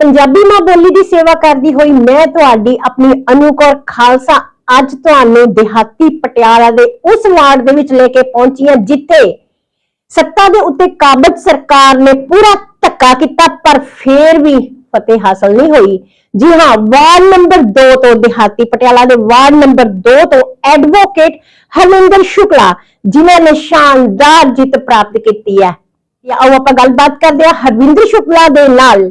ਪੰਜਾਬੀ ਮਾਂ ਬੋਲੀ ਦੀ ਸੇਵਾ ਕਰਦੀ ਹੋਈ ਮੈਂ ਤੁਹਾਡੀ ਆਪਣੀ ਅਨੂਕੌਰ ਖਾਲਸਾ ਅੱਜ ਤੁਹਾਨੂੰ ਦਿਹਾਤੀ ਪਟਿਆਲਾ ਦੇ ਉਸ ਵਾਰਡ ਦੇ ਵਿੱਚ ਲੈ ਕੇ ਪਹੁੰਚੀ ਹਾਂ, ਜਿੱਥੇ ਸੱਤਾ ਦੇ ਉੱਤੇ ਕਾਬਜ ਸਰਕਾਰ ਨੇ ਪੂਰਾ ਧੱਕਾ ਕੀਤਾ, ਪਰ ਫੇਰ ਵੀ ਫਤਿਹ ਹਾਸਲ ਨਹੀਂ ਹੋਈ। ਜੀ ਹਾਂ, ਵਾਰਡ ਨੰਬਰ 2 ਤੋਂ ਦਿਹਾਤੀ ਪਟਿਆਲਾ ਦੇ ਵਾਰਡ ਨੰਬਰ 2 ਤੋਂ ਐਡਵੋਕੇਟ ਹਰਮਿੰਦਰ ਸ਼ੁਕਲਾ, ਜਿਨ੍ਹਾਂ ਨੇ ਸ਼ਾਨਦਾਰ ਜਿੱਤ ਪ੍ਰਾਪਤ ਕੀਤੀ ਹੈ। ਜਾਂ ਆਓ ਆਪਾਂ ਗੱਲਬਾਤ ਕਰਦੇ ਹਾਂ ਹਰਵਿੰਦਰ ਸ਼ੁਕਲਾ ਦੇ ਨਾਲ।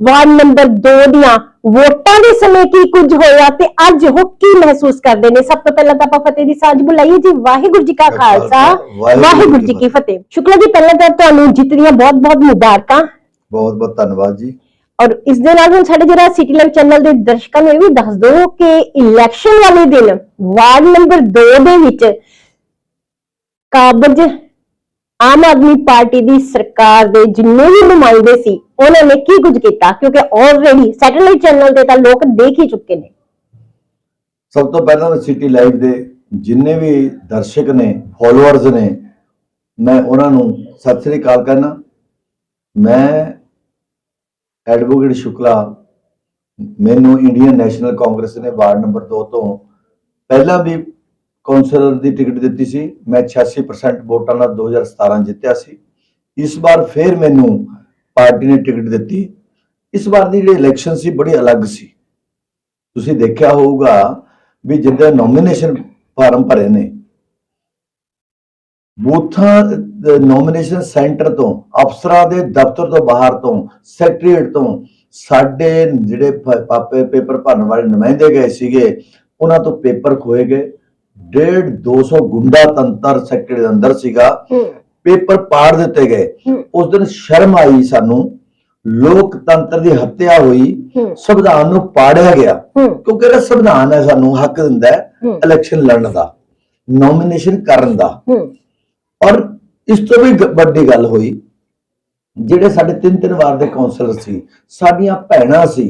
ਵਾਰਡ ਨੰਬਰ 2 ਦੀਆਂ ਵੋਟਾਂ ਦੇ ਸਮੇਂ ਕੀ ਕੁਝ ਹੋਇਆ ਤੇ ਅੱਜ ਉਹ ਕੀ ਮਹਿਸੂਸ ਕਰਦੇ ਨੇ? ਸਭ ਤੋਂ ਪਹਿਲਾਂ ਤਾਂ ਆਪਾਂ ਫਤਿਹ ਦੀ ਸਾਂਝ ਬੁਲਾਈਏ ਜੀ। ਵਾਹਿਗੁਰੂ ਜੀ ਕਾ ਖਾਲਸਾ। ਵਾਹਿਗੁਰੂ ਜੀ ਕੀ ਫਤਿਹ। ਸ਼ੁਕਲਾ ਜੀ ਪਹਿਲਾਂ ਤਾਂ ਤੁਹਾਨੂੰ ਜਿੱਤ ਦੀਆਂ ਬਹੁਤ-ਬਹੁਤ ਮੁਬਾਰਕਾਂ। ਬਹੁਤ ਬਹੁਤ ਧੰਨਵਾਦ ਜੀ। ਔਰ ਇਸ ਦੇ ਨਾਲ ਹੁਣ ਸਾਡੇ ਜਿਹੜਾ ਸਿਟੀ ਲਾਈਵ ਚੈਨਲ ਦੇ ਦਰਸ਼ਕਾਂ ਨੂੰ ਇਹ ਵੀ ਦੱਸ ਦਿਓ ਕਿ ਇਲੈਕਸ਼ਨ ਵਾਲੇ ਦਿਨ ਵਾਰਡ ਨੰਬਰ 2 ਦੇ ਵਿੱਚ ਕਾਬਜ ਆਮ ਆਦਮੀ ਪਾਰਟੀ ਦੀ ਸਰਕਾਰ ਦੇ ਜਿੰਨੇ ਵੀ ਨੁਮਾਇੰਦੇ ਸੀ ਉਹਨਾਂ ਨੇ ਕੀ ਕੁਝ ਕੀਤਾ? ਕਿਉਂਕਿ ਆਲਰੇਡੀ ਸੈਟੇਲਾਈਟ ਚੈਨਲ ਤੇ ਤਾਂ ਲੋਕ ਦੇਖ ਹੀ ਚੁੱਕੇ ਨੇ। ਸਭ ਤੋਂ ਪਹਿਲਾਂ ਸਿਟੀ ਲਾਈਵ ਦੇ ਜਿੰਨੇ ਵੀ ਦਰਸ਼ਕ ਨੇ ਫਾਲੋਅਰਸ ਨੇ, ਮੈਂ ਉਹਨਾਂ ਨੂੰ ਸਤਿ ਸ੍ਰੀ ਅਕਾਲ ਕਰਨਾ ਮੈਂ ਐਡਵੋਕੇਟ ਸ਼ੁਕਲਾ, ਮੈਨੂੰ ਇੰਡੀਅਨ ਨੈਸ਼ਨਲ ਕਾਂਗਰਸ ਨੇ ਵਾਰਡ ਨੰਬਰ 2 ਤੋਂ ਪਹਿਲਾਂ ਵੀ ਕੌਂਸਲਰ ਦੀ ਟਿਕਟ ਦਿੱਤੀ ਸੀ। ਮੈਂ 86% ਵੋਟਾਂ ਨਾਲ 2017 ਜਿੱਤਿਆ ਸੀ। ਇਸ ਵਾਰ ਫਿਰ ਮੈਨੂੰ ਪਾਰਟੀ ਨੇ ਟਿਕਟ ਦਿੱਤੀ। ਇਸ ਵਾਰ ਦੀ ਜਿਹੜੀ ਇਲੈਕਸ਼ਨ ਸੀ, ਬੜੀ ਅਲੱਗ ਸੀ। ਤੁਸੀਂ ਦੇਖਿਆ ਹੋਊਗਾ ਵੀ ਜਿੱਦਾਂ ਨੋਮੀਨੇਸ਼ਨ ਫਾਰਮ ਭਰੇ ਨੇ, ਬੂਥਾਂ ਨੋਮੀਨੇਸ਼ਨ ਸੈਂਟਰ ਤੋਂ, ਅਫਸਰਾਂ ਦੇ ਦਫ਼ਤਰ ਤੋਂ ਬਾਹਰ ਤੋਂ ਸੈਕਟਰੀਏਟ ਤੋਂ, ਸਾਡੇ ਜਿਹੜੇ ਪਾਪੇ, ਪੇਪਰ ਭਰਨ ਵਾਲੇ ਨੁਮਾਇੰਦੇ ਗਏ ਸੀਗੇ, ਉਹਨਾਂ ਤੋਂ ਪੇਪਰ ਖੋਏ ਗਏ। ਡੇਢ 200 ਗੁੰਡਾ ਤੰਤਰ ਸੈਕਟਰੀ ਦੇ ਅੰਦਰ ਸੀਗਾ। ਪੇਪਰ ਪਾੜ ਦਿੱਤੇ ਗਏ। ਉਸ ਦਿਨ ਸ਼ਰਮ ਆਈ ਸਾਨੂੰ। ਲੋਕਤੰਤਰ ਦੀ ਹੱਤਿਆ ਹੋਈ। ਸੰਵਿਧਾਨ ਨੂੰ ਪਾੜਿਆ ਗਿਆ। ਕਿਉਂਕਿ ਇਹਦਾ ਸੰਵਿਧਾਨ ਹੈ ਸਾਨੂੰ ਹੱਕ ਦਿੰਦਾ ਹੈ ਇਲੈਕਸ਼ਨ ਲੜਨ ਦਾ ਨੋਮੀਨੇਸ਼ਨ ਕਰਨ ਦਾ। ਔਰ ਇਸ ਤੋਂ ਵੀ ਵੱਡੀ ਗੱਲ ਹੋਈ ਜਿਹੜੇ ਸਾਡੇ ਤਿੰਨ ਤਿੰਨ ਵਾਰ ਦੇ ਕਾਉਂਸਲਰ ਸੀ ਸਾਡੀਆਂ ਭੈਣਾਂ ਸੀ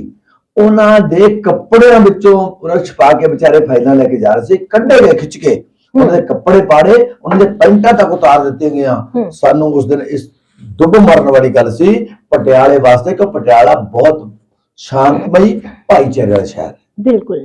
ਉਹਨਾਂ ਦੇ ਕੱਪੜਿਆਂ ਵਿੱਚੋਂ ਛਪਾ ਕੇ ਵਿਚਾਰੇ ਫਾਈਲਾਂ ਲੈ ਕੇ ਜਾ ਰਹੇ ਸੀ ਕੱਢੇ ਗਏ ਖਿੱਚ ਕੇ। ਉਹਨਾਂ ਦੇ ਕੱਪੜੇ ਪਾੜੇ ਉਹਨਾਂ ਦੇ ਪੈਂਟਾਂ ਤੱਕ ਉਤਾਰ ਗਈਆਂ ਹੂੰ। ਸਾਨੂੰ ਉਸ ਦਿਨ ਇਸ ਦੁੱਬ ਮਰਨ ਵਾਲੀ ਗੱਲ ਸੀ ਪਟਿਆਲੇ ਵਾਸਤੇ ਕਿ ਪਟਿਆਲਾ ਬਹੁਤ ਸ਼ਾਂਤਮਈ ਭਾਈਚਾਰੇ ਦਾ ਸ਼ਹਿਰ। ਬਿਲਕੁਲ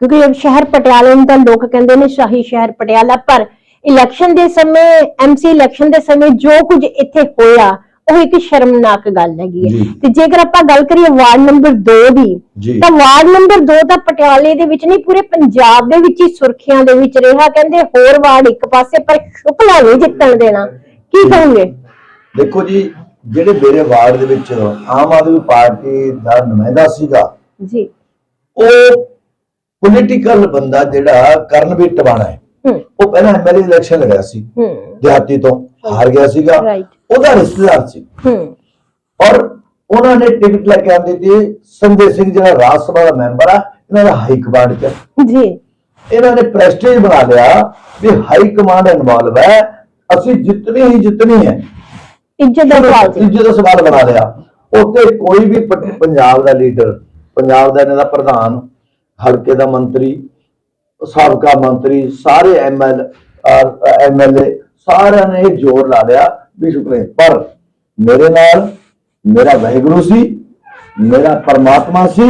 ਕਿਉਂਕਿ ਇਹ ਸ਼ਹਿਰ ਪਟਿਆਲੇ ਨੂੰ ਤਾਂ ਲੋਕ ਕਹਿੰਦੇ ਨੇ ਸ਼ਾਹੀ ਸ਼ਹਿਰ ਪਟਿਆਲਾ ਪਰ ਇਲੈਕਸ਼ਨ ਦੇ ਸਮੇਂ ਐਮਸੀ ਇਲੈਕਸ਼ਨ ਦੇ ਸਮੇਂ ਜੋ ਕੁਝ ਇੱਥੇ ਹੋਇਆ ਉਹ ਇੱਕ ਸ਼ਰਮਨਾਕ ਗੱਲ ਹੈਗੀ ਹੈ। ਤੇ ਜੇਕਰ ਆਪਾਂ ਗੱਲ ਕਰੀਏ ਵਾਰਡ ਨੰਬਰ 2 ਦੀ ਤਾਂ ਵਾਰਡ ਨੰਬਰ 2 ਤਾਂ ਪਟਿਆਲੇ ਦੇ ਵਿੱਚ ਨਹੀਂ ਪੂਰੇ ਪੰਜਾਬ ਦੇ ਵਿੱਚ ਹੀ ਸੁਰਖੀਆਂ ਦੇ ਵਿੱਚ ਰਿਹਾ। ਕਹਿੰਦੇ ਹੋਰ ਵਾਰਡ ਇੱਕ ਪਾਸੇ ਪਰ ਸ਼ੁਕਲਾ ਨਹੀਂ ਜਿੱਤਣ ਦੇਣਾ। ਕੀ ਕਹੋਗੇ? ਦੇਖੋ ਜੀ ਜਿਹੜੇ ਮੇਰੇ ਵਾਰਡ ਦੇ ਵਿੱਚ ਆਮ ਆਦਮੀ ਪਾਰਟੀ ਦਾ ਨੁਮਾਇੰਦਾ ਸੀਗਾ ਜੀ। ਉਹ ਪੋਲੀਟੀਕਲ ਬੰਦਾ ਜਿਹੜਾ ਕਰਨਵੀਰ ਟਵਾਣਾ ਹੈ। ਉਹ ਪਹਿਲਾਂ ਐਮਐਲਏ ਇਲੈਕਸ਼ਨ ਲੜਿਆ ਸੀ। ਦਿਹਾਤੀ ਤੋਂ ਹਾਰ ਗਿਆ ਸੀਗਾ। ਉਹਦਾ ਰਿਸ਼ਤੇਦਾਰ ਸੀ। ਹੂੰ। ਔਰ ਉਹਨਾਂ ਨੇ ਟਿਕਟ ਲੈ ਕੇ ਆਂਦੀ ਸੀ ਸੰਜੇ ਸਿੰਘ ਜਿਹੜਾ ਰਾਜ ਸਭਾ ਦਾ ਮੈਂਬਰ ਆ ਇਹਨਾਂ ਦਾ ਹਾਈ ਕਮਾਂਡ ਚ। ਜੀ। ਇਹਨਾਂ ਨੇ ਪ੍ਰੈਸਟੀਜ ਬਣਾ ਲਿਆ ਵੀ ਹਾਈ ਕਮਾਂਡ ਇਨਵੋਲਵ ਹੈ ਅਸੀਂ ਜਿੱਤਣੀ ਹੀ ਜਿੱਤਣੀ ਹੈ। ਇੱਜ਼ਤ ਦਾ ਸਵਾਲ ਸੀ। ਤੀਜੇ ਦਾ ਸਵਾਲ ਬਣਾ ਲਿਆ। ਉੱਥੇ ਕੋਈ ਵੀ ਪੰਜਾਬ ਦਾ ਲੀਡਰ ਪੰਜਾਬ ਦਾ ਇਹਨਾਂ ਦਾ ਪ੍ਰਧਾਨ ਹਲਕੇ ਦਾ ਮੰਤਰੀ ਸਾਬਕਾ ਮੰਤਰੀ ਸਾਰੇ ਐਮਐਲ ਐਮਐਲਏ ਸਾਰਿਆਂ ਨੇ ਇਹ ਜ਼ੋਰ ਲਾ ਲਿਆ ਵੀ ਸ਼ੁਕਰੇ ਪਰ ਮੇਰੇ ਨਾਲ ਮੇਰਾ ਵਾਹਿਗੁਰੂ ਸੀ ਮੇਰਾ ਪਰਮਾਤਮਾ ਸੀ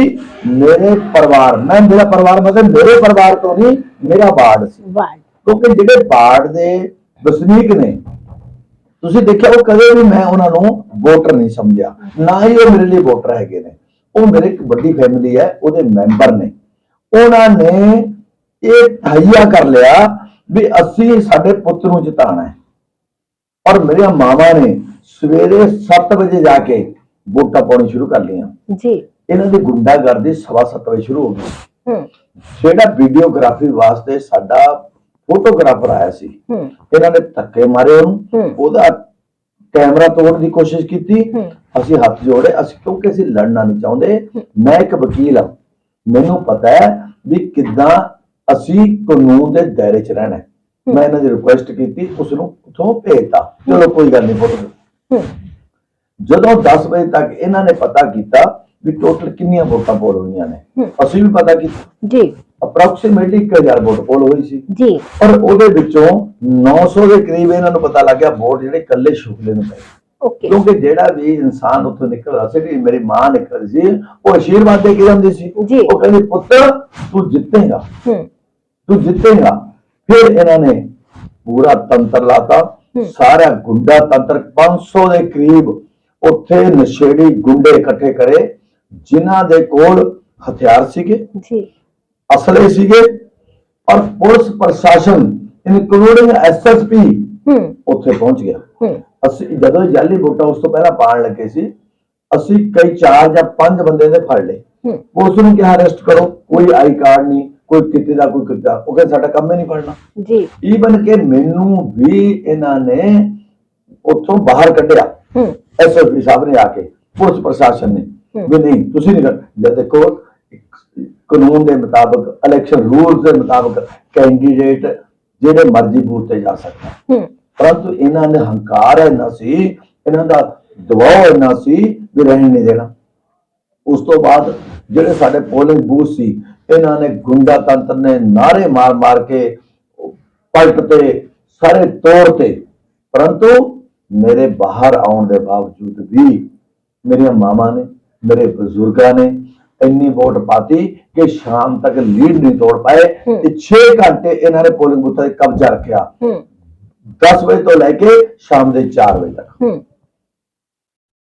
ਮੇਰੇ ਪਰਿਵਾਰ ਮੈਂ ਮੇਰਾ ਪਰਿਵਾਰ ਮਤਲਬ ਮੇਰੇ ਪਰਿਵਾਰ ਤੋਂ ਨਹੀਂ ਮੇਰਾ ਬਾੜ ਸੀ। ਕਿਉਂਕਿ ਜਿਹੜੇ ਬਾੜ ਦੇ ਵਸਨੀਕ ਨੇ ਤੁਸੀਂ ਦੇਖਿਆ ਉਹ ਕਦੇ ਵੀ ਮੈਂ ਉਹਨਾਂ ਨੂੰ ਵੋਟਰ ਨਹੀਂ ਸਮਝਿਆ ਨਾ ਹੀ ਉਹ ਮੇਰੇ ਲਈ ਵੋਟਰ ਹੈਗੇ ਨੇ। ਉਹ ਮੇਰੇ ਇੱਕ ਵੱਡੀ ਫੈਮਿਲੀ ਹੈ ਉਹਦੇ ਮੈਂਬਰ ਨੇ। ਉਹਨਾਂ ਨੇ ਇਹ ਤਹਈਆ ਕਰ ਲਿਆ ਵੀ ਅਸੀਂ ਸਾਡੇ ਪੁੱਤ ਨੂੰ ਜਿਤਾਣਾ ਹੈ। ਔਰ ਮੇਰੀਆਂ ਮਾਵਾਂ ਨੇ ਸਵੇਰੇ 7 ਵਜੇ ਜਾ ਕੇ ਵੋਟਾਂ ਪਾਉਣੀ ਸ਼ੁਰੂ ਕਰ ਲਈਆਂ। ਜੀ। ਇਹਨਾਂ ਦੀ ਗੁੰਡਾਗਰਦੀ ਸਵਾ ਸੱਤ ਵਜੇ ਸ਼ੁਰੂ ਹੋ ਗਈ। ਹੂੰ। ਜਿਹੜਾ ਵੀਡੀਓਗ੍ਰਾਫੀ ਵਾਸਤੇ ਸਾਡਾ ਫੋਟੋਗ੍ਰਾਫਰ ਆਇਆ ਸੀ ਹੂੰ। ਇਹਨਾਂ ਨੇ ਧੱਕੇ ਮਾਰੇ ਉਹਨੂੰ। ਉਹਦਾ ਕੈਮਰਾ ਤੋੜਨ ਦੀ ਕੋਸ਼ਿਸ਼ ਕੀਤੀ। ਅਸੀਂ ਹੱਥ ਜੋੜੇ। ਅਸੀਂ ਕਿਉਂਕਿ ਅਸੀਂ ਲੜਨਾ ਨਹੀਂ ਚਾਹੁੰਦੇ। ਮੈਂ ਇੱਕ ਵਕੀਲ ਹਾਂ। ਮੈਨੂੰ ਪਤਾ ਹੈ ਵੀ ਕਿੱਦਾਂ ਅਸੀਂ ਕਾਨੂੰਨ ਦੇ ਦਾਇਰੇ 'ਚ ਰਹਿਣਾ ਹੈ। ਮੈਂ ਇਹਨਾਂ ਦੀ ਰਿਕੁਐਸਟ ਕੀਤੀ ਉਸ ਨੂੰ ਉਥੋਂ ਭੇਜਤਾ। ਚਲੋ ਕੋਈ ਗੱਲ ਨਹੀਂ ਫੋਟੋ ਹੂੰ। ਜਦੋਂ 10 ਵਜੇ ਤੱਕ ਇਹਨਾਂ ਨੇ ਪਤਾ ਕੀਤਾ ਵੀ ਟੋਟਲ ਕਿੰਨੀਆਂ ਵੋਟਾਂ ਪੋਲ ਹੋਈਆਂ ਨੇ। ਹੂੰ। ਅਸੀਂ ਵੀ ਪਤਾ ਕੀਤਾ। ਜੀ। ਅਪਰੋਕਸੀਮੇਟਲੀ 1000 ਵੋਟ ਪੋਲ ਹੋਈ ਸੀ। ਜੀ। ਔਰ ਉਹਦੇ ਵਿੱਚੋਂ 900 ਦੇ ਕਰੀਬ ਇਹਨਾਂ ਨੂੰ ਪਤਾ ਲੱਗ ਗਿਆ ਵੋਟ ਜਿਹੜੇ ਕੱਲੇ ਸ਼ੁਕਲੇ ਨੂੰ ਪਏ। ਓਕੇ। ਕਿਉਂਕਿ ਜਿਹੜਾ ਵੀ ਇਨਸਾਨ ਉੱਥੋਂ ਨਿਕਲਦਾ ਸੀ ਕਿ ਮੇਰੀ ਮਾਂ ਨਿਕਲਦੀ ਸੀ ਉਹ ਆਸ਼ੀਰਵਾਦ ਦੇ ਕੇ ਜਾਂਦੀ ਸੀ। ਜੀ। ਉਹ ਕਹਿੰਦੀ ਪੁੱਤਰ ਤੂੰ ਜਿੱਤੇਗਾ। ਹੂੰ। ਤੂੰ ਜਿੱਤੇਗਾ। ਫਿਰ ਇਹਨਾਂ ਨੇ ਪੂਰਾ ਤੰਤਰ ਲਾਤਾ। ਹੂੰ। ਸਾਰਾ ਗੁੰਡਾ ਤੰਤਰ। 500 ਦੇ ਕਰੀਬ ਉੱਥੇ ਨਸ਼ੇੜੀ ਗੁੰਡੇ ਇਕੱਠੇ ਕਰੇ ਜਿਨ੍ਹਾਂ ਦੇ ਕੋਲ ਹਥਿਆਰ ਸੀਗੇ ਜੀ। ਅਸਲੇ ਸੀਗੇ। ਔਰ ਪੁਲਿਸ ਪ੍ਰਸ਼ਾਸਨ ਇਨਕਲੂਡਿੰਗ ਐਸਐਸਪੀ ਉੱਥੇ ਪਹੁੰਚ ਗਿਆ। ਅਸੀਂ ਜਦੋਂ ਜਾਲੀ ਵੋਟਾਂ ਉਸ ਤੋਂ ਪਹਿਲਾਂ ਪਾਣ ਲੱਗੇ ਸੀ ਅਸੀਂ ਕਈ ਚਾਰ ਜਾਂ ਪੰਜ ਬੰਦੇ ਨੇ ਫੜ ਲਏ। ਪੁਲਿਸ ਨੂੰ ਕਿਹਾ ਅਰੈਸਟ ਕਰੋ। ਕੋਈ ਆਈ ਕਾਰਡ ਨਹੀਂ। ਕੋਈ ਕਿਤੇ ਦਾ ਕੋਈ ਕਿਤਾ ਉਹ ਕਹਿੰਦੇ ਸਾਡਾ ਕੰਮ ਹੀ ਨਹੀਂ ਪੜਨਾ ਜੀ। ਈਵਨ ਕਿ ਮੈਨੂੰ ਵੀ ਇਹਨਾਂ ਨੇ ਉੱਥੋਂ ਬਾਹਰ ਕੱਢਿਆ। ਹੂੰ। ਐਸਐਸਪੀ ਸਾਹਿਬ ਨੇ ਆ ਕੇ ਪੁਲਿਸ ਪ੍ਰਸ਼ਾਸਨ ਨੇ। ਵੀ ਨਹੀਂ ਤੁਸੀਂ ਨਹੀਂ ਜਦ ਦੇਖੋ ਕਾਨੂੰਨ ਦੇ ਮੁਤਾਬਕ ਇਲੈਕਸ਼ਨ ਰੂਲਸ ਦੇ ਮੁਤਾਬਕ ਕੈਂਡੀਡੇਟ ਜਿਹੜੇ ਮਰਜ਼ੀ ਬੂਥ ਤੇ ਜਾ ਸਕਦਾ ਹੂੰ। ਪਰੰਤੂ ਇਹਨਾਂ ਨੇ ਹੰਕਾਰ ਇੰਨਾ ਸੀ ਇਹਨਾਂ ਦਾ ਦਬਾਅ ਇੰਨਾ ਸੀ ਵੀ ਰਹਿਣ ਨਹੀਂ ਦੇਣਾ। ਉਸ ਤੋਂ ਬਾਅਦ ਜਿਹੜੇ ਸਾਡੇ ਪੋਲਿੰਗ ਬੂਥ ਸੀ ਇਹਨਾਂ ਨੇ ਗੁੰਡਾ ਤੰਤਰ ਨੇ ਨਾਰੇ ਮਾਰ ਮਾਰ ਕੇ ਪਲਟ ਤੇ ਸਾਰੇ ਤੋੜ ਤੇ ਪਰੰਤੂ ਮੇਰੇ ਬਾਹਰ ਆਉਣ ਦੇ ਬਾਵਜੂਦ ਵੀ ਮੇਰੀਆਂ ਮਾਵਾਂ ਨੇ ਮੇਰੇ ਬਜ਼ੁਰਗਾਂ ਨੇ ਇੰਨੀ ਵੋਟ ਪਾਤੀ ਕਿ ਸ਼ਾਮ ਤੱਕ ਲੀਡ ਨਹੀਂ ਤੋੜ ਪਾਏ। ਤੇ 6 ਘੰਟੇ ਇਹਨਾਂ ਨੇ ਪੋਲਿੰਗ ਬੂਥਾਂ ਤੇ ਕਬਜ਼ਾ ਰੱਖਿਆ। ਹੂੰ। 10 ਵਜੇ ਤੋਂ ਲੈ ਕੇ ਸ਼ਾਮ ਦੇ 4 ਵਜੇ ਤੱਕ।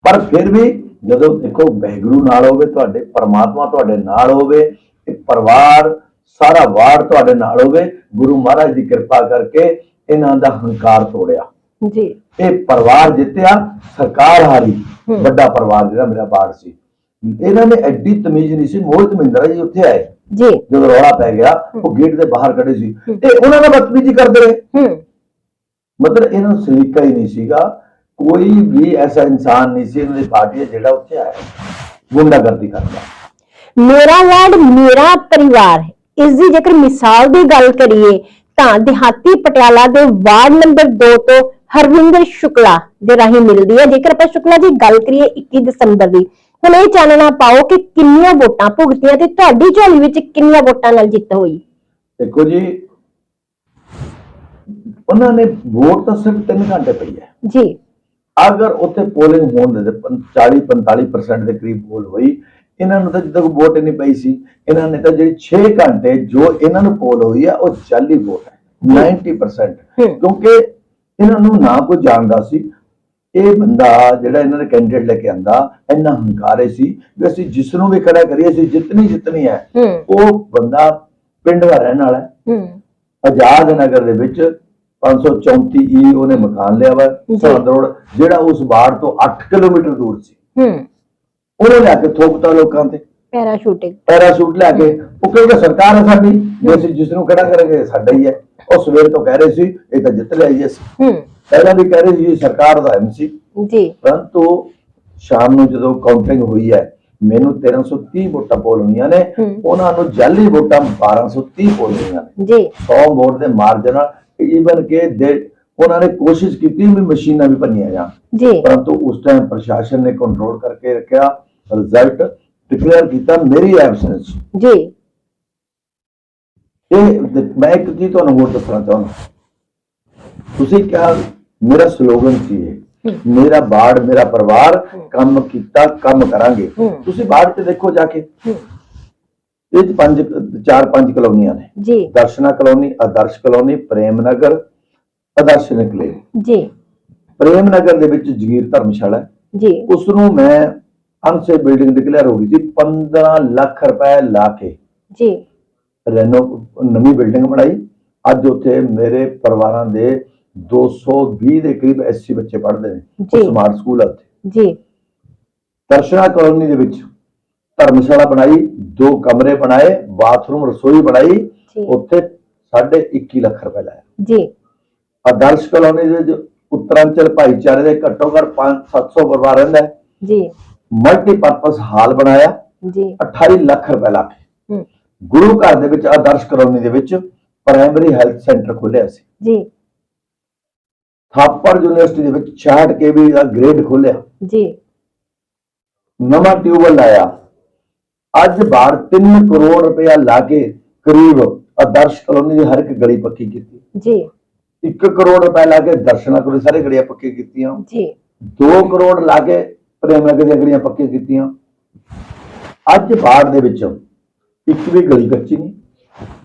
ਪਰ ਫਿਰ ਵੀ ਜਦੋਂ ਦੇਖੋ ਵੈਗਰੂ ਨਾਲ ਹੋਵੇ ਤੁਹਾਡੇ ਪਰਮਾਤਮਾ ਤੁਹਾਡੇ ਨਾਲ ਹੋਵੇ ਇਹ ਪਰਿਵਾਰ ਸਾਰਾ ਵਾਰ ਤੁਹਾਡੇ ਨਾਲ ਹੋਵੇ ਗੁਰੂ ਮਹਾਰਾਜ ਦੀ ਕਿਰਪਾ ਕਰਕੇ ਇਹਨਾਂ ਦਾ ਹੰਕਾਰ ਤੋੜਿਆ। ਜੀ। ਇਹ ਪਰਿਵਾਰ ਜਿੱਤਿਆ ਸਰਕਾਰ ਹਾਰੀ। ਵੱਡਾ ਪਰਿਵਾਰ ਜਿਹੜਾ ਮੇਰਾ ਬਾੜ ਸੀ। ਇਹਨਾਂ ਨੇ ਐਡੀ ਤਮੀਜ਼ ਨਹੀਂ ਸੀ ਮੋਹਿਤ ਮਹਿੰਦਰਾ ਜੀ ਉੱਥੇ ਆਏ। ਜੀ। ਜਦੋਂ ਰੌਲਾ ਪੈ ਗਿਆ ਉਹ ਗੇਟ ਦੇ ਬਾਹਰ ਖੜੇ ਸੀ। ਤੇ ਉਹਨਾਂ ਨਾਲ ਬਦਤਮੀਜ਼ੀ ਕਰਦੇ ਰਹੇ। ਮਤਲਬ ਇਹਨਾਂ ਨੂੰ ਸਲੀਕਾ ਹੀ ਨਹੀਂ ਸੀਗਾ। ਕੋਈ ਵੀ ਐਸਾ ਇਨਸਾਨ ਨਹੀਂ ਸੀ ਇਹਨਾਂ ਦੀ ਪਾਰਟੀ ਜਿਹੜਾ ਉੱਥੇ ਆਇਆ। ਗੁੰਡਾਗਰਦੀ ਕਰਦਾ। ਮੇਰਾ ਵਾਰਡ ਮੇਰਾ ਪਰਿਵਾਰ ਇਸ ਦੀ ਜੇਕਰ ਮਿਸਾਲ ਦੀ ਗੱਲ ਕਰੀਏ ਤਾਂ ਦਿਹਾਤੀ ਪਟਿਆਲਾ ਦੇ ਵਾਰਡ ਨੰਬਰ 2 ਤੋਂ ਹਰਵਿੰਦਰ ਸ਼ੁਕਲਾ ਦੇ ਰਾਹੀਂ ਮਿਲਦੀ ਹੈ। ਜੇਕਰ ਆਪਾਂ ਸ਼ੁਕਲਾ ਦੀ ਗੱਲ ਕਰੀਏ 21 ਦਸੰਬਰ ਦੀ ਹੁਣ ਇਹ ਚਾਨਣਾ ਪਾਓ ਕਿ ਕਿੰਨੀਆਂ ਵੋਟਾਂ ਭੁਗਤੀਆਂ ਤੇ ਤੁਹਾਡੀ ਝੋਲੀ ਵਿੱਚ ਕਿੰਨੀਆਂ ਵੋਟਾਂ ਨਾਲ ਜਿੱਤ ਹੋਈ। ਦੇਖੋ ਜੀ ਉਹਨਾਂ ਨੇ ਵੋਟ ਤਾਂ ਸਿਰਫ 3 ਘੰਟੇ ਪਈ ਹੈ। ਜੀ। ਅਗਰ ਉੱਥੇ ਪੋਲਿੰਗ ਹੋਣ ਦੇ 40 45% ਦੇ ਕਰੀਬ ਪੋਲ ਹੋਈ ਇਹਨਾਂ ਨੂੰ ਤਾਂ ਜਿੱਦਾਂ ਕੋਈ ਵੋਟ ਨਹੀਂ ਪਈ ਸੀ ਇਹਨਾਂ ਨੇ ਤਾਂ ਜਿਹੜੀ 6 ਘੰਟੇ ਜੋ ਇਹਨਾਂ ਨੂੰ ਪੋਲ ਹੋਈ ਹੈ ਉਹ ਜਾਲੀ ਵੋਟ ਹੈ 90% ਹੂੰ। ਕਿਉਂਕਿ ਇਹਨਾਂ ਨੂੰ ਨਾ ਕੋਈ ਜਾਣਦਾ ਸੀ ਇਹ ਬੰਦਾ ਜਿਹੜਾ ਇਹਨਾਂ ਨੇ ਕੈਂਡੀਡੇਟ ਲੈ ਕੇ ਆਂਦਾ ਇੰਨਾ ਹੰਕਾਰੇ ਸੀ ਵੀ ਅਸੀਂ ਜਿਸ ਨੂੰ ਵੀ ਖੜਾ ਕਰੀਏ ਅਸੀਂ ਜਿੱਤਣੀ ਜਿੱਤਣੀ ਹੈ ਉਹ ਬੰਦਾ ਪਿੰਡ ਦਾ ਰਹਿਣ ਵਾਲਾ ਹੈ। ਆਜ਼ਾਦ ਨਗਰ ਦੇ ਵਿੱਚ 534 ਈ ਉਹਨੇ ਮਕਾਨ ਲਿਆ ਵਾ ਰੋਡ ਜਿਹੜਾ ਉਸ ਵਾਰਡ ਤੋਂ 8 ਕਿਲੋਮੀਟਰ ਦੂਰ ਸੀ। ਉਹਨੇ ਲਿਆ ਕੇ ਥੋਪਤਾ ਲੋਕਾਂ ਤੇ। ਪੈਰਾਸ਼ੂਟਿੰਗ। ਪੈਰਾਸ਼ੂਟ ਲਿਆ ਕੇ। ਉਹ ਕਹਿੰਦਾ ਸਰਕਾਰ ਹੈ ਸਾਡੀ ਜੇ ਅਸੀਂ ਜਿਸ ਨੂੰ ਖੜਾ ਕਰਾਂਗੇ ਸਾਡਾ ਹੀ ਹੈ। ਉਹ ਸਵੇਰ ਤੋਂ ਕਹਿ ਰਹੇ ਸੀ ਇਹ ਤਾਂ ਜਿੱਤ ਲਿਆ ਜੀ ਅਸੀਂ। ਹੂੰ। ਪਹਿਲਾਂ ਵੀ ਕਹਿ ਰਹੇ ਸੀ ਸਰਕਾਰ ਦਾ ਐਮਸੀ ਜੀ। ਪਰੰਤੂ ਸ਼ਾਮ ਨੂੰ ਜਦੋਂ ਕਾਊਂਟਿੰਗ ਹੋਈ ਹੈ ਮੈਨੂੰ 1330 ਵੋਟਾਂ ਪੋਲ ਹੋਈਆਂ ਨੇ। ਉਹਨਾਂ ਨੂੰ ਜਾਲੀ ਵੋਟਾਂ 1230 ਪੋਲ ਹੋਈਆਂ ਨੇ। ਜੀ। 100 ਵੋਟ ਦੇ ਮਾਰਜਨ ਨਾਲ ਈਵਨ ਕਿ ਉਹਨਾਂ ਨੇ ਕੋਸ਼ਿਸ਼ ਕੀਤੀ ਵੀ ਮਸ਼ੀਨਾਂ ਵੀ ਭੰਨੀਆਂ ਜਾਣ। ਜੀ। ਪਰੰਤੂ ਉਸ ਟਾਈਮ ਪ੍ਰਸ਼ਾਸਨ ਨੇ ਕੰਟਰੋਲ ਕਰਕੇ ਰੱਖਿਆ। ਰਿਜ਼ਲਟ ਡਿਕਲੇਅਰ ਕੀਤਾ ਮੇਰੀ ਐਬਸੈਂਸ ਜੀ। ਇਹ ਮੈਂ ਇੱਕ ਚੀਜ਼ ਤੁਹਾਨੂੰ ਹੋਰ ਦੱਸਣਾ ਚਾਹੁੰਦਾ। ਤੁਸੀਂ ਕਿਹਾ ਮੇਰਾ ਸਲੋਗਨ ਸੀ ਇਹ। ਮੇਰਾ ਬਾੜ ਮੇਰਾ ਪਰਿਵਾਰ ਕੰਮ ਕੀਤਾ ਕੰਮ ਕਰਾਂਗੇ। ਹੂੰ। ਤੁਸੀਂ ਬਾੜ ਤੇ ਦੇਖੋ ਜਾ ਕੇ। ਹੂੰ। ਇਹ ਪੰਜ ਚਾਰ ਪੰਜ ਕਲੋਨੀਆਂ ਨੇ। ਜੀ। ਦਰਸ਼ਨਾ ਕਲੋਨੀ ਆਦਰਸ਼ ਕਲੋਨੀ ਪ੍ਰੇਮ ਨਗਰ ਆਦਰਸ਼ ਨਿਕਲੇ। ਜੀ। ਪ੍ਰੇਮ ਨਗਰ ਦੇ ਵਿੱਚ ਜਗੀਰ ਧਰਮਸ਼ਾਲਾ ਹੈ। ਜੀ। ਉਸ ਨੂੰ ਮੈਂ ਅਨਸੇ ਬਿਲਡਿੰਗ ਡਿਕਲੇਅਰ ਹੋ ਗਈ ਸੀ 15 ਲੱਖ ਰੁਪਏ ਲਾ ਕੇ। ਜੀ। ਰੈਨੋ ਨਵੀਂ ਬਿਲਡਿੰਗ ਬਣਾਈ। ਅੱਜ ਉੱਥੇ ਮੇਰੇ ਪਰਿਵਾਰਾਂ ਦੇ 220 ਦੇ ਕਰੀਬ ਐਸਸੀ ਬੱਚੇ ਪੜ੍ਹਦੇ ਨੇ। ਸਮਾਰਟ ਸਕੂਲ ਆ ਉੱਥੇ। ਜੀ। ਦਰਸ਼ਨਾ ਕਲੋਨੀ ਦੇ ਵਿੱਚ ਧਰਮਸ਼ਾਲਾ ਬਣਾਈ ਦੋ ਕਮਰੇ ਬਣਾਏ ਬਾਥਰੂਮ ਰਸੋਈ ਬਣਾਈ। ਉੱਥੇ 21 ਲੱਖ ਰੁਪਏ ਲਾਇਆ। ਜੀ। ਆਦਰਸ਼ ਕਲੋਨੀ ਦੇ ਉੱਤਰਾਂਚਲ ਭਾਈਚਾਰੇ ਦੇ ਘੱਟੋ ਘੱਟ 5-700 ਪਰਿਵਾਰ ਰਹਿੰਦਾ ਜੀ। ਮਲਟੀਪਰਪਸ ਹਾਲ ਬਣਾਇਆ। ਜੀ। 28 ਲੱਖ ਰੁਪਏ ਲਾ ਕੇ ਗੁਰੂ ਘਰ ਦੇ ਵਿੱਚ ਆਦਰਸ਼ ਕਲੋਨੀ ਦੇ ਵਿੱਚ ਪ੍ਰਾਇਮਰੀ ਹੈਲਥ ਸੈਂਟਰ ਖੋਲਿਆ ਸੀ। ਜੀ। ਥਾਪਰ ਯੂਨੀਵਰਸਿਟੀ ਦੇ ਵਿੱਚ 66 ਕੇਵੀ ਦਾ ਗ੍ਰੇਡ ਖੋਲਿਆ। ਜੀ। ਨਵਾਂ ਟਿਊਬਲ ਲਾਇਆ। ਅੱਜ ਬਾਹਰ 3 ਕਰੋੜ ਰੁਪਇਆ ਲਾ ਕੇ ਕਰੀਬ ਆਦਰਸ਼ ਕਲੋਨੀ ਦੀ ਹਰ ਇੱਕ ਗਲੀ ਪੱਕੀ ਕੀਤੀ। ਜੀ। 1 ਕਰੋੜ ਰੁਪਏ ਲਾ ਕੇ ਦਰਸ਼ਨਾ ਕੋਲ ਸਾਰੇ ਗਲੀਆਂ ਪੱਕੀ ਕੀਤੀਆਂ। ਜੀ। 2 ਕਰੋੜ ਲਾ ਕੇ ਪ੍ਰੇਮ ਨਗਰ ਦੀਆਂ ਗਲੀਆਂ ਪੱਕੀਆਂ ਕੀਤੀਆਂ ਅੱਜ ਬਾੜ ਦੇ ਵਿੱਚ ਇੱਕ ਵੀ ਗਲੀ ਕੱਚੀ ਨਹੀਂ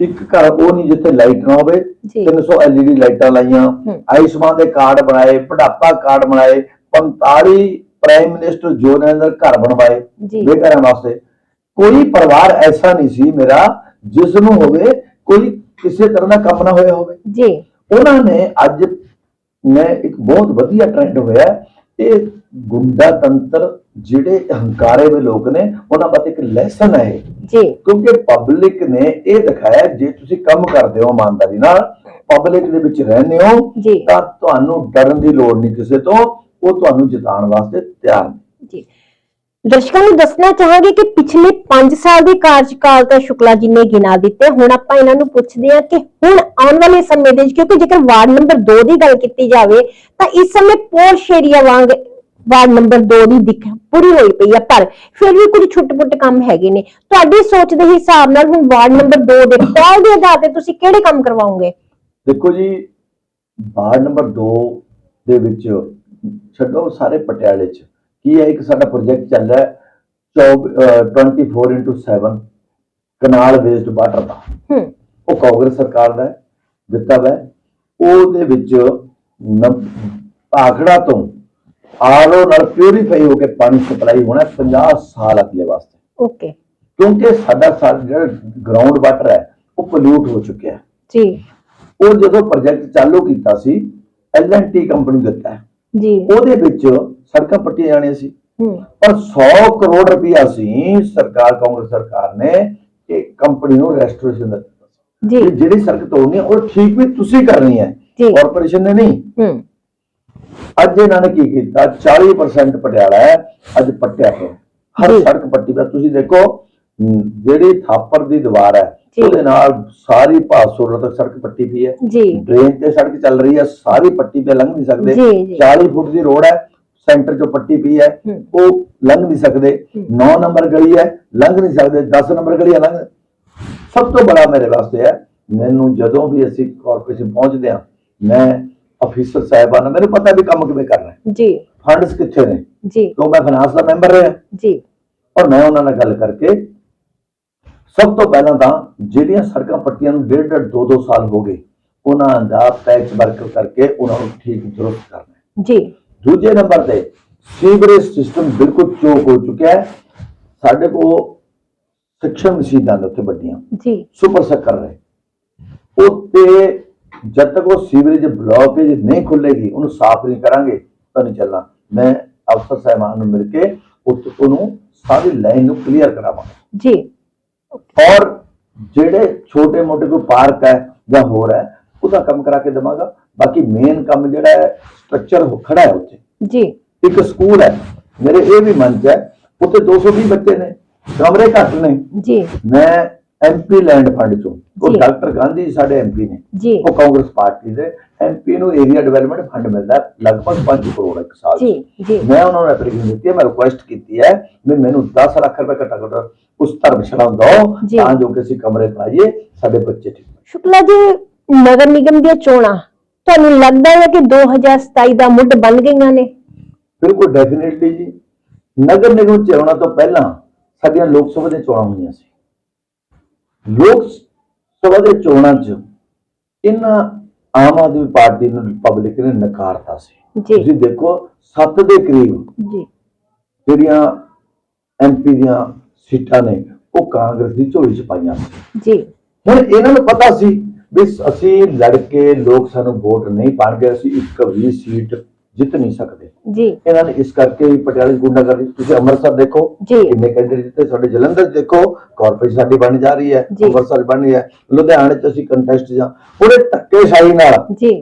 ਇੱਕ ਘਰ ਉਹ ਨਹੀਂ ਜਿੱਥੇ ਲਾਈਟ ਨਾ ਹੋਵੇ ਜੀ। 300 ਐਲਈਡੀ ਲਾਈਟਾਂ ਲਾਈਆਂ। ਆਯੁਸ਼ਮਾਨ ਦੇ ਕਾਰਡ ਬਣਾਏ ਬੁਢਾਪਾ ਕਾਰਡ ਬਣਾਏ 45 ਪ੍ਰਾਈਮ ਮਿਨਿਸਟਰ ਜੋ ਨੇ ਅੰਦਰ ਘਰ ਬਣਵਾਏ ਜੀ। ਬੇਘਰਾਂ ਵਾਸਤੇ ਕੋਈ ਪਰਿਵਾਰ ਐਸਾ ਨਹੀਂ ਸੀ ਮੇਰਾ ਜਿਸ ਨੂੰ ਹੋਵੇ ਕੋਈ ਕਿਸੇ ਤਰ੍ਹਾਂ ਦਾ ਕੰਮ ਨਾ ਹੋਇਆ ਹੋਵੇ ਜੀ ਉਹਨਾਂ ਨੇ ਅੱਜ ਮੈਂ ਇੱਕ ਬਹੁਤ ਵਧੀਆ ਟ੍ਰੈਂਡ ਹੋਇਆ। ਇਹ ਗੁੰਡਾ ਤੰਤਰ ਜਿਹੜੇ ਹੰਕਾਰੇ ਦੇ ਲੋਕ ਨੇ ਉਹਨਾਂ ਵਾਸਤੇ ਇੱਕ ਲੈਸਨ ਹੈ। ਜੀ ਕਿਉਂਕਿ ਪਬਲਿਕ ਨੇ ਇਹ ਦਿਖਾਇਆ ਜੇ ਤੁਸੀਂ ਕੰਮ ਕਰਦੇ ਹੋ ਇਮਾਨਦਾਰੀ ਨਾਲ ਪਬਲਿਕ ਦੇ ਵਿੱਚ ਰਹਿੰਦੇ ਹੋ। ਤਾਂ ਤੁਹਾਨੂੰ ਡਰਨ ਦੀ ਲੋੜ ਨਹੀਂ ਕਿਸੇ ਤੋਂ ਉਹ ਤੁਹਾਨੂੰ ਜਿਤਾਉਣ ਵਾਸਤੇ ਤਿਆਰ ਜੀ ਦਰਸ਼ਕਾਂ ਨੂੰ ਦੱਸਣਾ ਚਾਹਾਂਗੇ ਕਿ ਪਿਛਲੇ 5 ਸਾਲ ਦੇ ਕਾਰਜਕਾਲ ਤਾਂ ਸ਼ੁਕਲਾ ਜੀ ਨੇ ਗਿਣਾ ਦਿੱਤੇ ਹੁਣ ਆਪਾਂ ਇਹਨਾਂ ਨੂੰ ਪੁੱਛਦੇ ਹਾਂ ਕਿ ਹੁਣ ਆਉਣ ਵਾਲੇ ਸਮੇਂ ਦੇ ਵਿੱਚ ਕਿਉਂਕਿ ਜੇਕਰ ਵਾਰਡ ਨੰਬਰ 2 ਦੀ ਗੱਲ ਕੀਤੀ ਜਾਵੇ ਤਾਂ ਇਸ ਸਮੇਂ ਪੋਸ਼ ਏਰੀਆ ਵਾਂਗ ਵਾਰਡ ਨੰਬਰ 2 ਦੀ ਦਿੱਖ ਪੂਰੀ ਹੋਈ ਪਈ ਹੈ ਪਰ ਫਿਰ ਵੀ ਕੁਝ ਛੁੱਟ-ਪੁੱਟ ਕੰਮ ਹੈਗੇ ਨੇ। ਤੁਹਾਡੀ ਸੋਚ ਦੇ ਹਿਸਾਬ ਨਾਲ ਹੁਣ ਵਾਰਡ ਨੰਬਰ 2 ਦੇ ਪਹਿਲ ਦੇ ਆਧਾਰ ਤੇ ਤੁਸੀਂ ਕਿਹੜੇ ਕੰਮ ਕਰਵਾਓਗੇ? ਦੇਖੋ ਜੀ ਵਾਰਡ ਨੰਬਰ 2 ਦੇ ਵਿੱਚ ਛੱਡੋ ਸਾਰੇ ਪਟਿਆਲੇ 'ਚ। ਕੀ ਹੈ ਇੱਕ ਸਾਡਾ ਪ੍ਰੋਜੈਕਟ ਚੱਲ ਰਿਹਾ ਹੈ? 24/7 ਕਨਾਲ ਵੇਸਟ ਵਾਟਰ ਦਾ। ਉਹ ਕਾਂਗਰਸ ਸਰਕਾਰ ਦਾ ਦਿੱਤਾ ਹੈ। ਉਹਦੇ ਵਿੱਚ ਭਾਖੜਾ ਤੋਂ ਆਰਓ ਨਾਲ ਪਿਊਰੀਫਾਈ ਹੋ ਕੇ ਪਾਣੀ ਸਪਲਾਈ ਹੋਣਾ ਹੈ 50 ਸਾਲ ਅਗਲੇ ਵਾਸਤੇ। ਓਕੇ ਕਿਉਂਕਿ ਸਾਡਾ ਸਾਰਾ ਜਿਹੜਾ ਗਰਾਊਂਡ ਵਾਟਰ ਹੈ ਉਹ ਪੋਲਿਊਟ ਹੋ ਚੁੱਕਿਆ ਜੀ। ਉਹ ਜਦੋਂ ਪ੍ਰੋਜੈਕਟ ਚਾਲੂ ਕੀਤਾ ਸੀ ਐਲਐਨਟੀ ਕੰਪਨੀ ਦਿੱਤਾ ਹੈ। ਜੀ। ਉਹਦੇ ਵਿੱਚ ਸੜਕਾਂ ਪੱਟੀਆਂ ਜਾਣੀਆਂ ਸੀ। ਹੂੰ। ਪਰ 100 ਕਰੋੜ ਰੁਪਇਆ ਸੀ ਸਰਕਾਰ ਕਾਂਗਰਸ ਸਰਕਾਰ ਨੇ ਇਹ ਕੰਪਨੀ ਨੂੰ ਰੈਸਟੋਰੇਸ਼ਨ ਦਾ ਜੀ। ਜਿਹੜੀ ਸੜਕ ਤੋੜਨੀ ਹੈ ਉਹ ਠੀਕ ਵੀ ਤੁਸੀਂ ਕਰਨੀ ਹੈ। ਕਾਰਪੋਰੇਸ਼ਨ ਨੇ ਨਹੀਂ। ਹੂੰ। ਅੱਜ ਇਹਨਾਂ ਨੇ ਕੀ ਕੀਤਾ? 40% ਪਟਿਆਲਾ ਹੈ ਅੱਜ ਪੱਟਿਆ ਹੈ ਹਰ। ਸੜਕ ਪੱਟੀ ਦਾ ਤੁਸੀਂ ਦੇਖੋ ਜਿਹੜੀ ਥਾਪਰ ਦੀ ਦੀਵਾਰ ਹੈ। ਉਹਦੇ ਨਾਲ ਸਾਰੀ ਭਾਸੋਰ ਤੱਕ ਸੜਕ ਪੱਟੀ ਪਈ ਹੈ। ਜੀ। ਡਰੇਨ ਤੇ ਸੜਕ ਚੱਲ ਰਹੀ ਹੈ ਸਾਰੀ ਪੱਟੀ ਤੇ ਲੰਘ ਨਹੀਂ ਸਕਦੇ। ਜੀ, ਜੀ। 40 ਫੁੱਟ ਦੀ ਰੋਡ ਹੈ ਸੈਂਟਰ ਚੋਂ ਪੱਟੀ ਪਈ ਹੈ। ਉਹ ਲੰਘ ਨਹੀਂ ਸਕਦੇ। 9 ਨੰਬਰ ਗਲੀ ਹੈ ਲੰਘ ਨਹੀਂ ਸਕਦੇ। 10 ਨੰਬਰ ਗਲੀ ਲੰਘ। ਸਭ ਤੋਂ ਬੜਾ ਮੇਰੇ ਵਾਸਤੇ ਹੈ ਮੈਨੂੰ ਜਦੋਂ ਵੀ ਅਸੀਂ ਕਾਰਪੋਰੇਸ਼ਨ ਪਹੁੰਚਦੇ ਹਾਂ ਮੈਂ ਅਫੀਸਰ ਸਾਹਿਬਾਨ ਮੈਨੂੰ ਪਤਾ ਵੀ ਕੰਮ ਕਿਵੇਂ ਕਰਨਾ ਹੈ। ਜੀ। ਫੰਡਸ ਕਿੱਥੇ ਨੇ? ਜੀ। ਕਿਉਂ ਮੈਂ ਫਾਈਨਾਂਸ ਦਾ ਮੈਂਬਰ ਰਿਹਾ? ਜੀ। ਔਰ ਮੈਂ ਉਹਨਾਂ ਨਾਲ ਗੱਲ ਕਰਕੇ ਸਭ ਤੋਂ ਪਹਿਲਾਂ ਤਾਂ ਜਿਹੜੀਆਂ ਸੜਕਾਂ ਪੱਟੀਆਂ ਨੂੰ ਡੇਢ ਡੇਢ ਦੋ ਦੋ ਸਾਲ ਹੋ ਗਏ ਉਹਨਾਂ ਦਾ ਪੈਚ ਵਰਕ ਕਰਕੇ ਉਹਨਾਂ ਨੂੰ ਠੀਕ ਦਰੁਸਤ ਕਰਨਾ। ਜੀ। ਦੂਜੇ ਨੰਬਰ ਤੇ ਸੀਵਰੇਜ ਸਿਸਟਮ ਬਿਲਕੁਲ ਚੋਕ ਹੋ ਚੁੱਕਿਆ ਹੈ। ਸਾਡੇ ਕੋਲ ਸਿਕਸ਼ਨ ਮਸ਼ੀਨਾਂ ਨੇ ਉੱਥੇ ਵੱਡੀਆਂ ਜੀ। ਸੁਪਰ ਸੱਕਰ ਰਹੇ ਉੱਤੇ ਜਦ ਤੱਕ ਉਹ ਸੀਵਰੇਜ ਬਲੌਕੇਜ ਨਹੀਂ ਖੁੱਲੇਗੀ ਉਹਨੂੰ ਸਾਫ਼ ਨਹੀਂ ਕਰਾਂਗੇ ਤਾਂ ਨਹੀਂ ਚੱਲਣਾ। ਮੈਂ ਅਫਸਰ ਸਾਹਿਬਾਨ ਨੂੰ ਮਿਲ ਕੇ ਉਹਨੂੰ ਸਾਰੀ ਲਾਈਨ ਨੂੰ ਕਲੀਅਰ ਕਰਾਵਾਂਗਾ। ਜੀ। ਔਰ ਜਿਹੜੇ ਛੋਟੇ ਮੋਟੇ ਕੋਈ ਪਾਰਕ ਹੈ ਜਾਂ ਹੋਰ ਹੈ ਉਹਦਾ ਕੰਮ ਕਰਾ ਕੇ ਦੇਵਾਂਗਾ। ਬਾਕੀ ਮੇਨ ਕੰਮ ਜਿਹੜਾ ਹੈ ਸਟਰਕਚਰ ਖੜਾ ਹੈ ਉੱਥੇ। ਜੀ। ਇੱਕ ਸਕੂਲ ਹੈ। ਮੇਰੇ ਇਹ ਵੀ ਮਨ ਚ ਹੈ। ਉੱਥੇ 220 ਬੱਚੇ ਨੇ। ਕਮਰੇ ਘੱਟ ਨੇ। ਜੀ। ਮੈਂ ਐਮਪੀ ਲੈਂਡ ਫੰਡ ਚੋਂ ਉਹ। ਡਾਕਟਰ ਗਾਂਧੀ ਸਾਡੇ ਐਮਪੀ ਨੇ ਉਹ ਕਾਂਗਰਸ ਪਾਰਟੀ ਦੇ ਐਮਪੀ ਨੂੰ ਏਰੀਆ ਡਿਵੈਲਪਮੈਂਟ ਫੰਡ ਮਿਲਦਾ ਲਗਭਗ 5 ਕਰੋੜ ਇੱਕ ਸਾਲ। ਜੀ ਜੀ ਮੈਂ ਉਹਨਾਂ ਨੂੰ ਐਪਲੀਕੇਸ਼ਨ ਦਿੱਤੀ ਹੈ ਮੈਂ ਰਿਕੁਐਸਟ ਕੀਤੀ ਹੈ ਵੀ ਮੈਨੂੰ 10 ਲੱਖ ਰੁਪਏ ਘੱਟਾ ਘੱਟ ਉਸ ਧਰਮਸ਼ਾਲਾ ਦਿਓ। ਤਾਂ ਜੋ ਕਿ ਅਸੀਂ ਕਮਰੇ ਬਣਾਈਏ ਸਾਡੇ ਬੱਚੇ ਠੀਕ। ਸ਼ੁਕਲਾ ਜੀ ਨਗਰ ਨਿਗਮ ਦੀਆਂ ਚੋਣਾਂ ਤੁਹਾਨੂੰ ਲੱਗਦਾ ਹੈ ਕਿ 2027 ਦਾ ਮੁੱਢ ਬਣ ਗਈਆਂ ਨੇ ਬਿਲਕੁਲ ਡੈਫੀਨਿਟਲੀ ਜੀ ਨਗਰ ਨਿਗਮ ਚੋਣਾਂ ਤੋਂ ਪਹਿਲਾਂ ਸਾਡੀਆਂ ਲੋਕ ਸਭਾ ਦੀਆਂ ਚੋਣਾਂ ਹੋਈਆਂ ਸੀ ਲੋਕ ਸਭਾ ਦੇ ਚੋਣਾਂ 'ਚ ਇਹਨਾਂ ਆਮ ਆਦਮੀ ਪਾਰਟੀ ਨੂੰ ਪਬਲਿਕ ਨੇ ਨਕਾਰਤਾ ਸੀ। ਤੁਸੀਂ ਦੇਖੋ 7 ਦੇ ਕਰੀਬ ਜੀ। ਜਿਹੜੀਆਂ ਐਮਪੀ ਦੀਆਂ ਸੀਟਾਂ ਨੇ ਉਹ ਕਾਂਗਰਸ ਦੀ ਝੋਲੀ 'ਚ ਪਾਈਆਂ ਸੀ। ਜੀ। ਹੁਣ ਇਹਨਾਂ ਨੂੰ ਪਤਾ ਸੀ ਵੀ ਅਸੀਂ ਲੜ ਕੇ ਲੋਕ ਸਾਨੂੰ ਵੋਟ ਨਹੀਂ ਪਾਣਗੇ ਅਸੀਂ ਇੱਕ ਵੀ ਸੀਟ ਜਿੱਤ ਨਹੀਂ ਸਕਦੇ। ਜੀ। ਇਹਨਾਂ ਨੇ ਇਸ ਕਰਕੇ ਹੀ ਪਟਿਆਲੇ ਗੁੰਡਾਗਰਦੀ ਤੁਸੀਂ ਅੰਮ੍ਰਿਤਸਰ ਦੇਖੋ। ਕਿੰਨੇ ਕੈਂਡੀਡੇਟ ਜਿੱਤੇ ਸਾਡੇ ਜਲੰਧਰ ਦੇਖੋ ਕਾਰਪੋਰੇਸ਼ਨ ਸਾਡੀ ਬਣ ਜਾ ਰਹੀ ਹੈ। ਅੰਮ੍ਰਿਤਸਰ ਬਣ ਰਹੀ ਹੈ ਲੁਧਿਆਣੇ 'ਚ ਅਸੀਂ ਕੰਟੈਸਟ ਜਾਂ ਪੂਰੇ ਧੱਕੇਸ਼ਾਹੀ ਨਾਲ ਜੀ।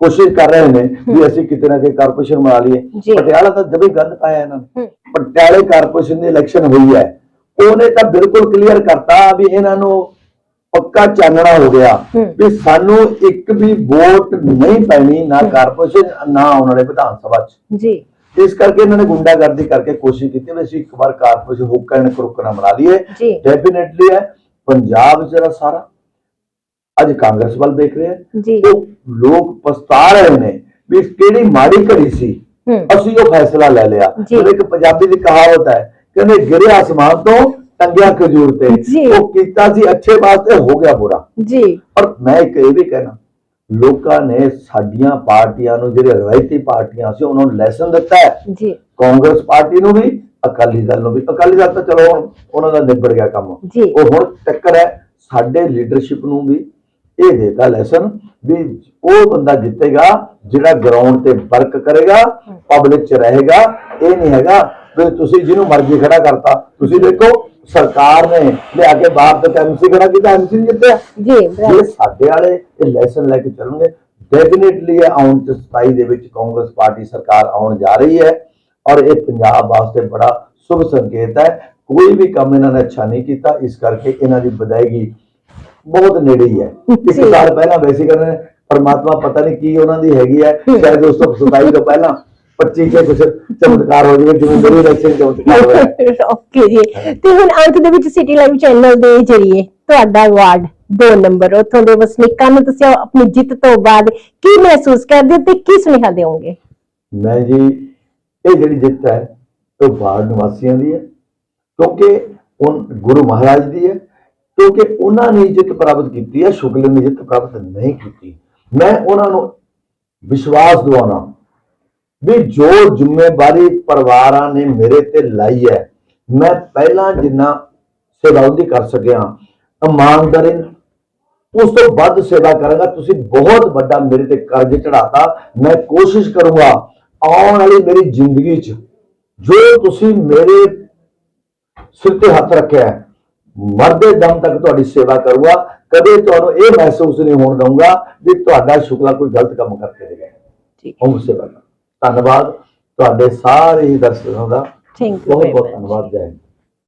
ਕੋਸ਼ਿਸ਼ ਕਰ ਰਹੇ ਨੇ ਵੀ ਅਸੀਂ ਕਿਤੇ ਨਾ ਕਿਤੇ ਕਾਰਪੋਰੇਸ਼ਨ ਬਣਾ ਲਈਏ। ਪਟਿਆਲਾ ਤਾਂ ਜਦੇ ਗੰਦ ਪਾਇਆ ਇਹਨਾਂ ਨੇ ਪਟਿਆਲੇ ਕਾਰਪੋਰੇਸ਼ਨ ਦੀ ਇਲੈਕਸ਼ਨ ਹੋਈ ਹੈ ਉਹਨੇ ਤਾਂ ਬਿਲਕੁਲ ਕਲੀਅਰ ਕਰਤਾ ਵੀ ਇਹਨਾਂ ਨੂੰ ਪੱਕਾ ਚਾਨਣਾ ਹੋ ਗਿਆ। ਵੀ ਸਾਨੂੰ ਇੱਕ ਵੀ ਵੋਟ ਨਹੀਂ ਪੈਣੀ ਨਾ ਕਾਰਪੋਰੇਸ਼ਨ ਨਾ ਆਉਣ ਵਾਲੇ ਵਿਧਾਨ ਸਭਾ 'ਚ। ਜੀ। ਇਸ ਕਰਕੇ ਇਹਨਾਂ ਨੇ ਗੁੰਡਾਗਰਦੀ ਕਰਕੇ ਕੋਸ਼ਿਸ਼ ਕੀਤੀ ਵੀ ਅਸੀਂ ਇੱਕ ਵਾਰ ਕਾਰਪੋਰੇਸ਼ਨ ਹੁੱਕਾ ਐਂਡ ਕਰੁੱਕਾ ਬਣਾ ਲਈਏ। ਡੈਫੀਨਿਟਲੀ ਹੈ। ਪੰਜਾਬ ਜਿਹੜਾ ਸਾਰਾ ਅੱਜ ਕਾਂਗਰਸ ਵੱਲ ਦੇਖ ਰਿਹਾ ਹੈ। ਉਹ ਲੋਕ ਪਛਤਾ ਰਹੇ ਨੇ ਵੀ ਕਿਹੜੀ ਮਾੜੀ ਘੜੀ ਸੀ। ਅਸੀਂ ਉਹ ਫੈਸਲਾ ਲੈ ਲਿਆ। ਇੱਕ ਪੰਜਾਬੀ ਦੀ ਕਹਾਵਤ ਹੈ ਕਹਿੰਦੇ ਗਿਰੇ ਅਸਮਾਨ ਤੋਂ ਟੰਗਿਆ ਖਜੂਰ ਤੇ? ਜੀ। ਉਹ ਕੀਤਾ ਸੀ ਅੱਛੇ ਵਾਸਤੇ ਹੋ ਗਿਆ ਬੁਰਾ। ਜੀ। ਔਰ ਮੈਂ ਇੱਕ ਇਹ ਵੀ ਕਹਿਣਾ ਲੋਕਾਂ ਨੇ ਸਾਡੀਆਂ ਪਾਰਟੀਆਂ ਨੂੰ ਜਿਹੜੇ ਰਵਾਇਤੀ ਪਾਰਟੀਆਂ ਸੀ ਉਹਨਾਂ ਨੂੰ ਲੈਸਨ ਦਿੱਤਾ ਹੈ। ਜੀ। ਕਾਂਗਰਸ ਪਾਰਟੀ ਨੂੰ ਵੀ ਅਕਾਲੀ ਦਲ ਨੂੰ ਵੀ। ਅਕਾਲੀ ਦਲ ਤਾਂ ਚਲੋ ਹੁਣ ਉਹਨਾਂ ਦਾ ਨਿਬੜ ਗਿਆ ਕੰਮ। ਜੀ। ਉਹ ਹੁਣ ਟੱਕਰ ਹੈ। ਸਾਡੇ ਲੀਡਰਸ਼ਿਪ ਨੂੰ ਵੀ ਇਹ ਦੇਤਾ ਲੈਸਨ ਵੀ ਉਹ ਬੰਦਾ ਜਿੱਤੇਗਾ ਜਿਹੜਾ ਗਰਾਊਂਡ ਤੇ ਵਰਕ ਕਰੇਗਾ ਪਬਲਿਕ ਚ ਰਹੇਗਾ ਇਹ ਨਹੀਂ ਹੈਗਾ ਵੀ ਤੁਸੀਂ ਜਿਹਨੂੰ ਮਰਜ਼ੀ ਖੜਾ ਕਰਤਾ। ਤੁਸੀਂ ਦੇਖੋ ਸਰਕਾਰ ਨੇ ਲਿਆ ਕੇ ਬਾਹਰ ਤੱਕ ਐਮਸੀ ਖੜਾ ਕੀਤਾ ਐਮਸੀ ਜਿੱਤਿਆ? ਜੀ ਇਹ ਬਰਾਬਰ। ਸਾਡੇ ਵਾਲੇ ਇਹ ਲੈਸਨ ਲੈ ਕੇ ਚੱਲਣਗੇ ਡੈਫੀਨਿਟਲੀ ਇਹ ਆਉਣ ਚ 27 ਦੇ ਵਿੱਚ ਕਾਂਗਰਸ ਪਾਰਟੀ ਸਰਕਾਰ ਆਉਣ ਜਾ ਰਹੀ ਹੈ ਔਰ ਇਹ ਪੰਜਾਬ ਵਾਸਤੇ ਬੜਾ ਸ਼ੁਭ ਸੰਕੇਤ ਹੈ। ਕੋਈ ਵੀ ਕੰਮ ਇਹਨਾਂ ਨੇ ਅੱਛਾ ਨਹੀਂ ਕੀਤਾ ਇਸ ਕਰਕੇ ਇਹਨਾਂ ਦੀ ਵਿਦਾਇਗੀ ਬਹੁਤ ਨੇੜੇ ਹੀ ਹੈ। ਇੱਕ ਜੀ। ਸਾਲ ਪਹਿਲਾਂ ਵੈਸੇ ਕਹਿੰਦੇ ਪਰਮਾਤਮਾ ਪਤਾ ਨਹੀਂ ਕੀ ਉਹਨਾਂ ਦੀ ਹੈਗੀ ਹੈ। ਸ਼ਾਇਦ ਉਸ ਤੋਂ 27 ਤੋਂ ਪਹਿਲਾਂ 25 ਕੇ ਕੁਝ ਚਮਤਕਾਰ ਹੋ ਜਾਵੇ ਜਿਵੇਂ ਮੇਰੀ ਇਲੈਕਸ਼ਨ ਚਮਤਕਾਰ ਹੋਇਆ ਓਕੇ ਜੀ। ਤੇ ਹੁਣ ਅੰਤ ਦੇ ਵਿੱਚ ਸਿਟੀ ਲਾਈਵ ਚੈਨਲ ਦੇ ਜਰੀਏ ਤੁਹਾਡਾ ਵਾਰਡ 2 ਨੰਬਰ ਉੱਥੋਂ ਦੇ ਵਸਨੀਕਾਂ ਨੂੰ ਤੁਸੀਂ ਆਪਣੀ ਜਿੱਤ ਤੋਂ ਬਾਅਦ ਕੀ ਮਹਿਸੂਸ ਕਰਦੇ ਹੋ ਤੇ ਕੀ ਸੁਨੇਹਾ ਦਿਓਗੇ? ਮੈਂ ਜੀ ਇਹ ਜਿਹੜੀ ਜਿੱਤ ਹੈ ਉਹ ਬਾੜ ਨਿਵਾਸੀਆਂ ਦੀ ਹੈ ਕਿਉਂਕਿ ਉਹ ਗੁਰੂ ਮਹਾਰਾਜ ਦੀ ਹੈ ਕਿਉਂਕਿ ਉਹਨਾਂ ਨੇ ਜਿੱਤ ਪ੍ਰਾਪਤ ਕੀਤੀ ਹੈ ਸ਼ੁਕਲ ਨੇ ਜਿੱਤ ਪ੍ਰਾਪਤ ਨਹੀਂ ਕੀਤੀ। ਮੈਂ ਉਹਨਾਂ ਨੂੰ ਵਿਸ਼ਵਾਸ ਦਿਵਾਉਣਾ ਵੀ ਜੋ ਜ਼ਿੰਮੇਵਾਰੀ ਪਰਿਵਾਰਾਂ ਨੇ ਮੇਰੇ ਤੇ ਲਾਈ ਹੈ ਮੈਂ ਪਹਿਲਾਂ ਜਿੰਨਾ ਸੇਵਾ ਉਹਦੀ ਕਰ ਸਕਿਆ ਇਮਾਨਦਾਰੀ ਉਸ ਤੋਂ ਵੱਧ ਸੇਵਾ ਕਰਾਂਗਾ ਤੁਸੀਂ ਬਹੁਤ ਵੱਡਾ ਮੇਰੇ ਤੇ ਕਰਜ਼ ਚੜਾਤਾ ਮੈਂ ਕੋਸ਼ਿਸ਼ ਕਰੂੰਗਾ ਆਉਣ ਵਾਲੀ ਮੇਰੀ ਜ਼ਿੰਦਗੀ 'ਚ ਜੋ ਤੁਸੀਂ ਮੇਰੇ ਸਿਰ ਤੇ ਹੱਥ ਰੱਖਿਆ ਹੈ ਮਰਦੇ ਦਮ ਤੱਕ ਤੁਹਾਡੀ ਸੇਵਾ ਕਰੂੰਗਾ ਕਦੇ ਤੁਹਾਨੂੰ ਇਹ ਮਹਿਸੂਸ ਨਹੀਂ ਹੋਣ ਦਊਂਗਾ ਵੀ ਤੁਹਾਡਾ ਸ਼ੁਕਲਾ ਕੋਈ ਗਲਤ ਕੰਮ ਕਰਕੇ ਦੇ ਗਿਆ। ਜੀ ਉਹ ਸੇਵਾ ਧੰਨਵਾਦ ਤੁਹਾਡੇ ਸਾਰੇ ਦਰਸ਼ਕਾਂ ਦਾ। ਥੈਂਕ ਯੂ ਬਹੁਤ ਬਹੁਤ ਧੰਨਵਾਦ ਜੈ